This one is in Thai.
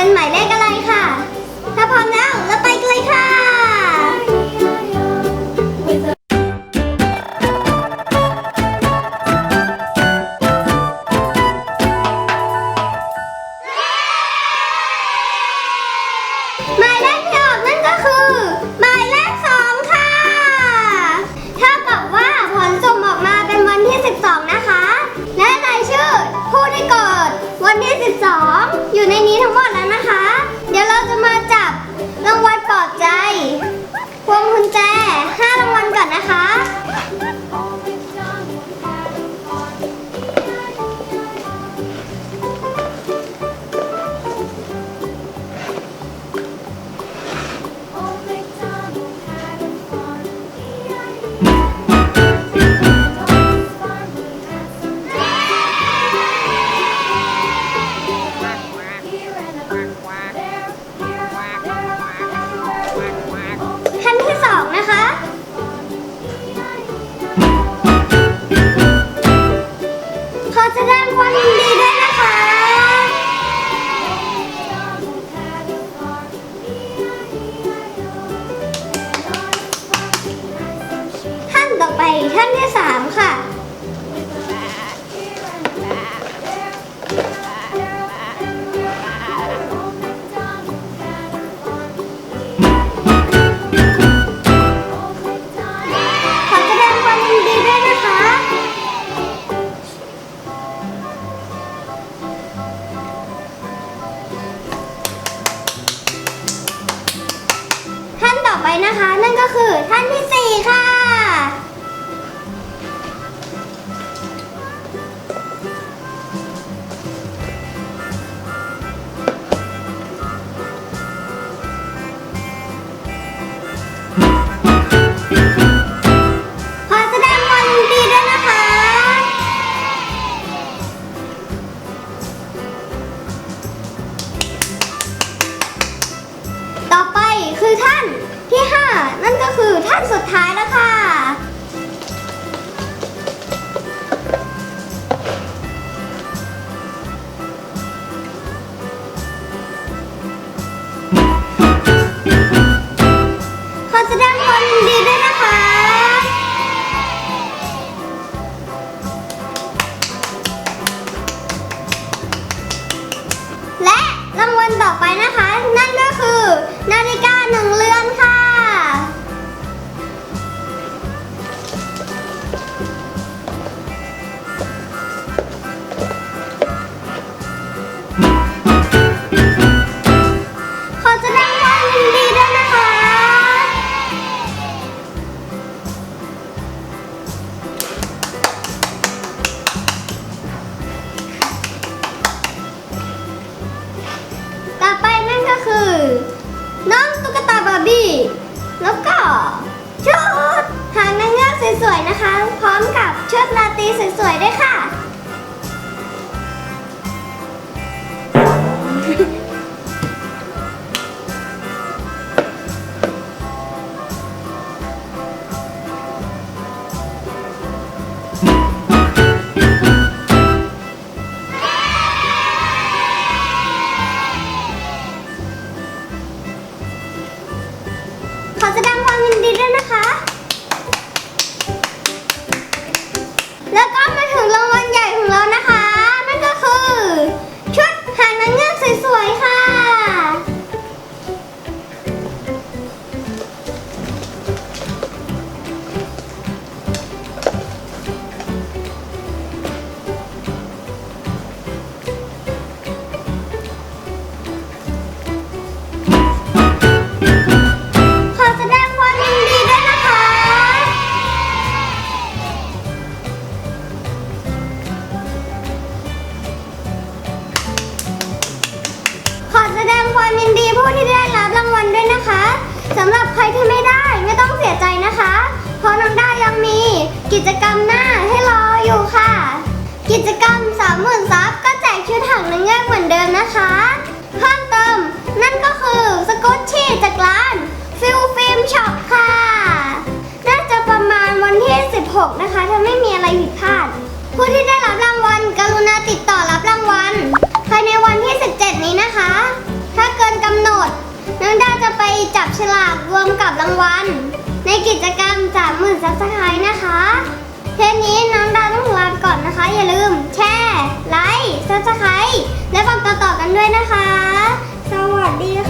เป็นหมายเลข ขอแสดงความดีด้ยนะคะ ท่านต่อไปนะคะ นั่นก็คือท่านที่สี่ค่ะ ดท้ายแล้วค่ะ ขอแสดงความยินดีด้วยนะคะ และรางวัลต่อไปนะคะ นั่นก็คือ นาฬิกาหนึ่ง พร้อมกับชุดราตีสวยๆด้วยค่ะ นเดิมนะคะ เพิ่มเติมนั่นก็คือสกุตชี่จากร้านฟิลฟิล์มช็อปค่ะ น่าจะประมาณวันที่ 16 นะคะ ถ้าไม่มีอะไรผิดพลาด ผู้ที่ได้รับรางวัลกรุณาติดต่อรับรางวัลภายในวันที่ 17 นี้นะคะ ถ้าเกินกำหนดน้องดาจะไปจับฉลากรวมกับรางวัลในกิจกรรมจากหมื่นซับสไครต์นะคะ เทปนี้น้องดาต้องลาไปก่อนนะคะ อย่าลืม แชร์ ไลค์ซับสไครต์และฟังต่อๆกันด้วยนะคะ สวัสดีค่ะ